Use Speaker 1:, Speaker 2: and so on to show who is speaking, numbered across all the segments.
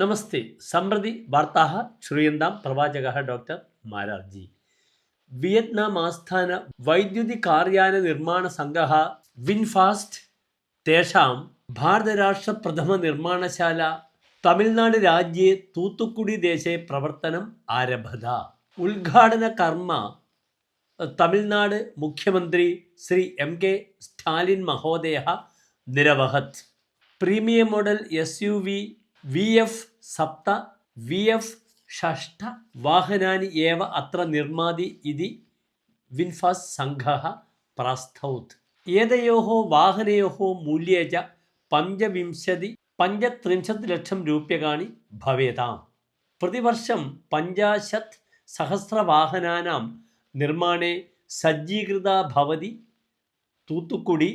Speaker 1: നമസ്തേ. ಸಮೃದ್ಧಿ ವಾರ್ತಾ ശ്രൂയന്താം പ്രവാചക doctor Mararji. Vietnam ആസ്ഥാന വൈദ്യുതി കാർയാന നിർമ്മാണ സംഘ വിൻഫാസ്റ്റ് തേഷാം ഭാരതരാഷ്ട്ര പ്രഥമ നിർമ്മാണശാല തമിഴ്നാട് രാജ്യേ തൂത്തുക്കുടി ദേശേ പ്രവർത്തനം ആരംഭത. ഉദ്ഘാടന കർമ്മ തമിഴ്നാട് മുഖ്യമന്ത്രി ശ്രീ എം കെ സ്റ്റാലിൻ മഹോദയ നിരവഹത്. Premium model S U V V F സപ്ത V F ഷഷ്ട വാഹനാനി ഏവ അത്ര നിർമാതി ഇതി വിൻഫാസ് സംഘ പ്രസ്തൗത്. ഏതയോ വാഹനയോ മൂല്യേജ പഞ്ചവിംശതി പഞ്ചത്രിംശത് ലക്ഷം രൂപ്യകാണി ഭവേതാം. പ്രതിവർഷം പഞ്ചാശത് സഹസ്രവാഹനാനാം നിർമ്മാണേ സജ്ജീകൃത ഭവതി തൂത്തുക്കുടി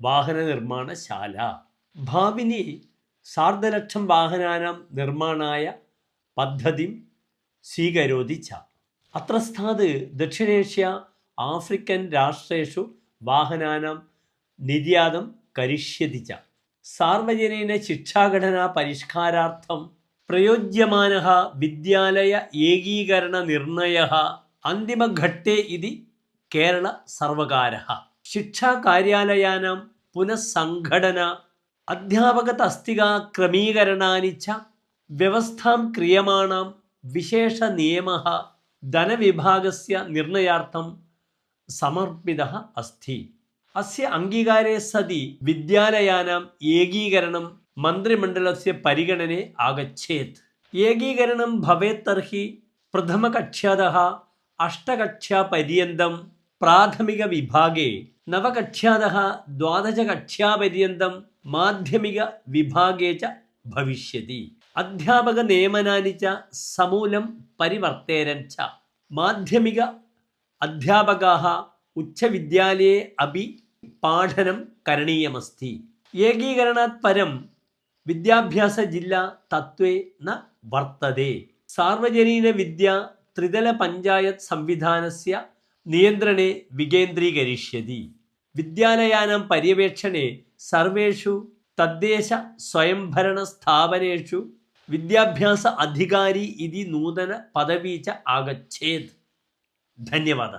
Speaker 1: വാഹന നിർമ്മാണശാല ഭാവിനി സാർദ്ധലക്ഷം വാഹനാനാം നിർമ്മാണായ പദ്ധതി സ്വീകരോധിച്ച ച. അത്രസ്ഥാത് ദക്ഷിണേഷ്യ ആഫ്രിക്കൻ രാഷ്ട്രേഷു വാഹനാനാം നിര്യാതം കരിഷ്യതിച്ച സാർവജനീന ശിക്ഷാഘടനാ പരിഷ്കാരാർത്ഥം പ്രയോജ്യമാന വിദ്യാലയ ഏകീകരണ നിർണയ അന്തിമഘട്ടേ ഇതി കേരള സർവകാര ശിക്ഷാ കാര്യാലയാനാം പുനഃസംഘടന അധ്യാപക തസ്തിക ക്രമീകരണാനിച്ച വ്യവസ്ഥാം ക്രിയമാണാം വിശേഷ നിയമ ധനവിഭാഗസ്യ നിർണയാർത്ഥം സമർപ്പിത അസ്തി അസ്യ അംഗീകാരേ സതി വിദ്യാലയാനാം ഏകീകരണം മന്ത്രിമണ്ഡലസ്യ പരിഗണനെ ആഗച്ഛേത്. ഏകീകരണം ഭവേത് തർഹി പ്രഥമകക്ഷാത അഷ്ടകക്ഷാപര്യന്തം പ്രാഥമിക വിഭാഗേ. നവകക്ഷാത ദ്വാദശകക്ഷാപര്യന്തം മാധ്യമിക വിഭാഗേ ച ഭവിഷ്യതി. അധ്യാപക നിയമനാനി ച സമൂലം പരിവർത്തേരൻ ച. മാധ്യമിക അധ്യാപക ഉച്ചവിദ്യാലയെ അഭി പാഠനം കരണീയമസ്തി. ഏകീകരണാത് പരം വിദ്യാഭ്യാസ ജില്ല തത്വേ ന വർത്തതേ. സാർവജനീന വിദ്യ ത്രിതല പഞ്ചായത്ത് സംവിധാനസ്യ നിയന്ത്രണേ വികേന്ദ്രീകരിഷ്യതി. വിദ്യാലയാനം പര്യവേക്ഷണേ സർവേഷു തദ്ദേശ സ്വയംഭരണ സ്ഥാപനേഷു വിദ്യാഭ്യാസ അധികാരി ഇതി നൂതന പദവീച്ച ച ധന്യവാദ.